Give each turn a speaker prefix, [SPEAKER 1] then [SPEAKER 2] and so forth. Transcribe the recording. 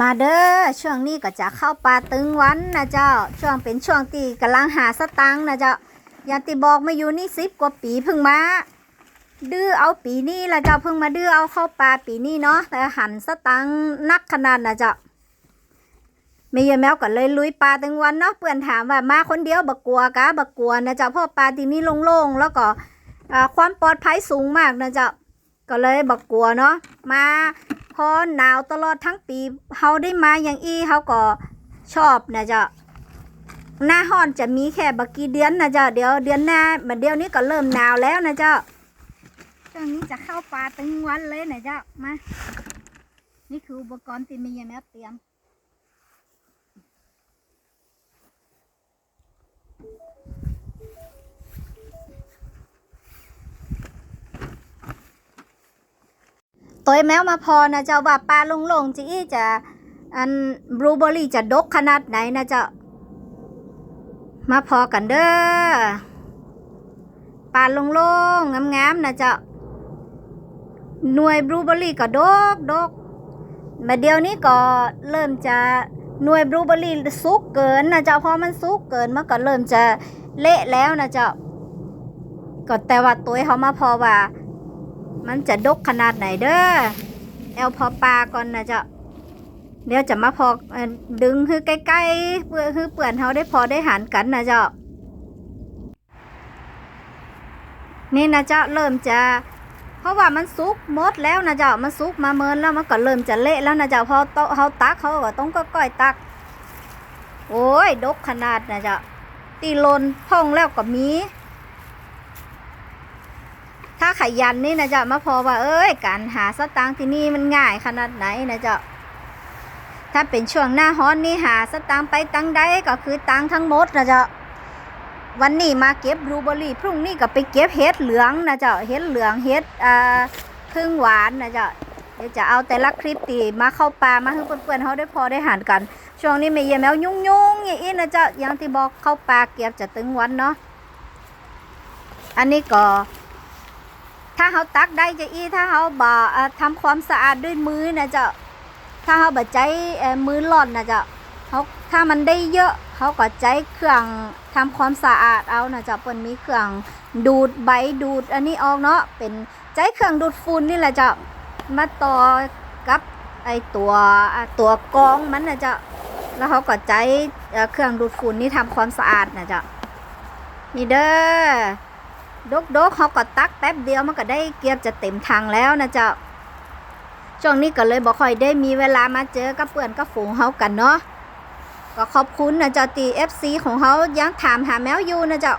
[SPEAKER 1] มาเด้อช่วงนี้ก็จะเข้าป่าตึงวันนะเจ้า ช่วงเป็นช่วงที่กำลังหาสตังค์นะเจ้าอย่างที่บอกมาอยู่นี่สิบกว่าปีเพิ่งมาดื้อเอาปีนี้ละเจ้าเพิ่งมาดื้อเอาเข้าป่าปีนี้เนาะแต่หันสตังนักขนาดนะเจ้าไม่ยาแมวก็เลยลุยป่าตึงวันเนาะเพื่อนถามว่ามาคนเดียวบักกลัวกะบักกลัวนะเจ้าเพราะป่าทีนี่โล่งๆแล้วก็ความปลอดภัยสูงมากนะเจ้าก็เลยบักกลัวเนาะมา พอหนาวตลอดทั้งปีเฮาได้มาอย่างอี้เฮาก็ชอบนะจ๊ะหน้าห้อนจะมีแค่บักกี่เดือนนะจ๊ะเดี๋ยวเดือนหน้ามาเดี๋ยวนี้ก็เริ่มหนาวแล้วนะจ๊ะช่วงนี้จะเข้าป่าตึงวันเลยนะจ๊ะมานี่คืออุปกรณ์ที่มียาแมวเตรียม ตัวแมวมาพอนะเจ้าว่าปลาลงลงๆจีจะอันบลูเบอรี่จะดกขนาดไหนนะเจ้ามาพอกันเด้อปลาลงลงๆงามๆนะเจ้าหน่วยบลูเบอรี่ก็ดกดกมาเดี๋ยวนี้ก็เริ่มจะหน่วยบลูเบอร์รี่สุกเกินนะเจ้าพอมันสุกเกินมันก็เริ่มจะเละแล้วนะเจ้าก็แต่ว่าตัวเขามาพอว่า มันจะดกขนาดไหนเด้อแอลพอปลาก่อนนะเจ้าเดี๋ยวจะมาพอดึงคือใกล้ๆเพื่อคือเปื่อนเขาได้พอได้หันกันนะเจ้านี่นะเจ้าเริ่มจะ เพราะว่ามันสุกมดแล้วนะเจ้ามันสุกมาเมินแล้วมันก็เริ่มจะเละแล้วนะเจ้าพอโตเขาตักเขาก็ต้องก็ก้อยตัก โอ้ยดกขนาดนะเจ้าตีลนพองแล้วก็มี ถ้าขยันนี่นะจ๊ะมาพอว่าเอ้ยการหาสตางค์ที่นี่มันง่ายขนาดไหนนะจ๊ะถ้าเป็นช่วงหน้าฮ้อนนี่หาสตางค์ไปตังใดก็คือตังทั้งหมดนะจ๊ะวันนี้มาเก็บบลูเบอรี่พรุ่งนี้ก็ไปเก็บเห็ดเหลืองนะจ๊ะเห็ดเหลืองเห็ดอ่าพึ่งหวานนะจ๊ะเดี๋ยวจะเอาแต่ละคลิปตีมาเข้าป่ามาให้เพื่อนๆเขาได้พอได้หันกัน ช่วงนี้ไม่เยี่ยมแมวยุ่งๆอย่างนี้นะจ๊ะอย่างที่บอกเข้าป่าเก็บจะตึงวันเนาะอันนี้ก็ ถ้าเขาตักได้จะอีถ้าเขาบ่ทำความสะอาดด้วยมือนะเจ้าถ้าเขาบ่ใจมือหล่อนนะเจ้าเขาถ้ามันได้เยอะเขาก็ใจเครื่องทำความสะอาดเอานะเจ้าเปิ้นมีเครื่องดูดใบดูดอันนี้ออกเนาะเป็นใจเครื่องดูดฝุ่นนี่แหละเจ้ามาต่อกับไอตัวตัวกรองมันนะเจ้าแล้วเขาก็ใจเอ่อเครื่องดูดฝุ่นนี่ทำความสะอาดนะเจ้านี่เด้อ ดกดกเขาก็ตักแป๊บเดียวมันก็ได้เกียบจะเต็มทางแล้วนะเจ้าช่วงนี้ก็เลยบอกค่อยได้มีเวลามาเจอกับเพื่อนกับฝูงเขากันเนาะก็ขอบคุณนะเจ้าตีเอฟซีของเขายังถามหาแมวอยู่นะเจ้า